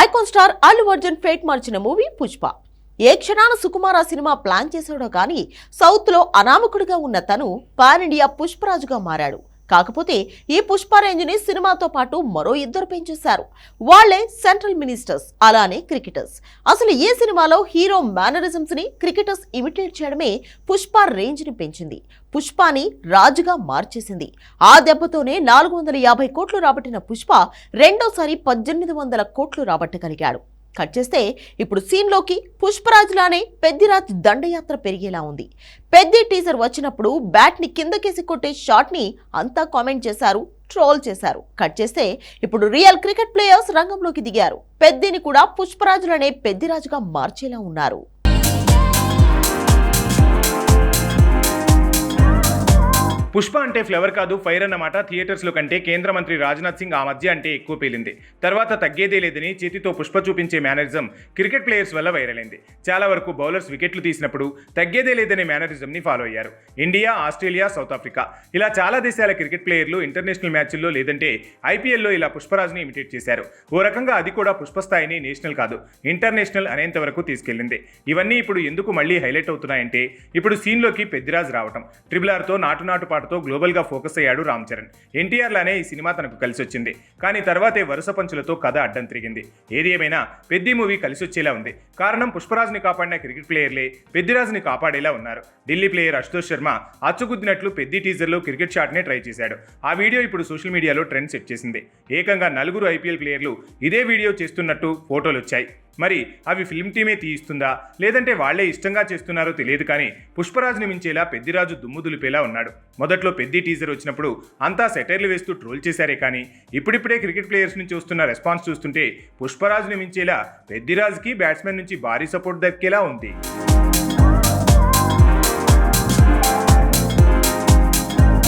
Icon star Allu Arjun fate మార్చిన movie Pushpa. ఏ క్షణాన సుకుమార సినిమా ప్లాన్ చేశాడో కానీ సౌత్లో అనామకుడిగా ఉన్న తను పాన్ ఇండియా పుష్పరాజుగా మారాడు. కాకపోతే ఈ పుష్ప రేంజ్ని సినిమాతో పాటు మరో ఇద్దరు పెంచేశారు. వాళ్ళే సెంట్రల్ మినిస్టర్స్ అలానే క్రికెటర్స్. అసలు ఈ సినిమాలో హీరో మేనరిజమ్స్ని క్రికెటర్స్ ఇమిటేట్ చేయడమే పుష్ప రేంజ్ని పెంచింది. పుష్పాని రాజుగా మార్చేసింది. ఆ దెబ్బతోనే నాలుగు వందల యాభై కోట్లు రాబట్టిన పుష్ప రెండోసారి పద్దెనిమిది వందల కోట్లు రాబట్టగలిగాడు. కట్ చేస్తే ఇప్పుడు సీన్లోకి పుష్పరాజులానే పెద్దిరాజ్ దండయాత్ర పెరిగేలా ఉంది. పెద్ది టీజర్ వచ్చినప్పుడు బ్యాట్ని కిందకేసి కొట్టే షాట్ని అంతా కామెంట్ చేశారు ట్రోల్ చేశారు. కట్ చేస్తే ఇప్పుడు రియల్ క్రికెట్ ప్లేయర్స్ రంగంలోకి దిగారు. పెద్దిని కూడా పుష్పరాజులనే పెద్దిరాజుగా మార్చేలా ఉన్నారు. పుష్ప అంటే ఫ్లవర్ కాదు ఫైర్ అన్నమాట. థియేటర్స్లో కంటే కేంద్ర మంత్రి రాజ్నాథ్ సింగ్ ఆ మధ్య అంటే ఎక్కువ పేలింది. తర్వాత తగ్గేదే లేదని చేతితో పుష్ప చూపించే మేనరిజం క్రికెట్ ప్లేయర్స్ వల్ల వైరల్ అయింది. చాలా వరకు బౌలర్స్ వికెట్లు తీసినప్పుడు తగ్గేదే లేదనే మేనరిజంని ఫాలో అయ్యారు. India Australia South Africa. ఇలా చాలా దేశాల క్రికెట్ ప్లేయర్లు ఇంటర్నేషనల్ మ్యాచ్ల్లో లేదంటే ఐపీఎల్లో ఇలా పుష్పరాజ్ని ఇమిటేట్ చేశారు. ఓ రకంగా అది కూడా పుష్ప స్థాయిని నేషనల్ కాదు ఇంటర్నేషనల్ అనేంత వరకు తీసుకెళ్ళింది ఇవన్నీ ఇప్పుడు ఎందుకు మళ్ళీ హైలైట్ అవుతున్నాయంటే ఇప్పుడు సీన్లోకి పెద్దిరాజ్ రావటం. ట్రిబుల్ ఆర్తో నాటు నాటు పాటతో గ్లోబల్గా ఫోకస్ అయ్యాడు రామ్ చరణ్. ఎన్టీఆర్ లానే ఈ సినిమా తనకు కలిసి వచ్చింది కానీ తర్వాతే వరుస పంచులతో కథ అడ్డం తిరిగింది. ఏది ఏమైనా పెద్ది మూవీ కలిసి వచ్చేలా ఉంది. కారణం పుష్పరాజ్ని కాపాడిన క్రికెట్ ప్లేయర్లే పెద్దిరాజ్ని కాపాడేలా ఉన్నారు. ఢిల్లీ ప్లేయర్ అశుతోష్ శర్మ అచ్చుగుద్దినట్లు పెద్ది టీజర్లో క్రికెట్ షాట్నే ట్రై చేశాడు. ఆ వీడియో ఇప్పుడు సోషల్ మీడియాలో ట్రెండ్ సెట్ చేసింది. ఏకంగా నలుగురు ఐపీఎల్ ప్లేయర్లు ఇదే వీడియో చేస్తున్నట్టు ఫోటోలు వచ్చాయి మరి అవి ఫిల్మ్ టీమే తీయిస్తుందా? లేదంటే వాళ్ళే ఇష్టంగా చేస్తున్నారో తెలియదు కానీ పుష్పరాజుని మించేలా పెద్దిరాజు దుమ్ము దులిపేలా ఉన్నాడు. మొదట్లో పెద్ది టీజర్ వచ్చినప్పుడు అంతా సెటైర్లు వేస్తూ ట్రోల్ చేశారే కానీ ఇప్పుడిప్పుడే క్రికెట్ ప్లేయర్స్ నుంచి వస్తున్న రెస్పాన్స్ చూస్తుంటే పుష్పరాజుని మించేలా పెద్దిరాజుకి బ్యాట్స్మెన్ నుంచి భారీ సపోర్ట్ దక్కేలా ఉంది.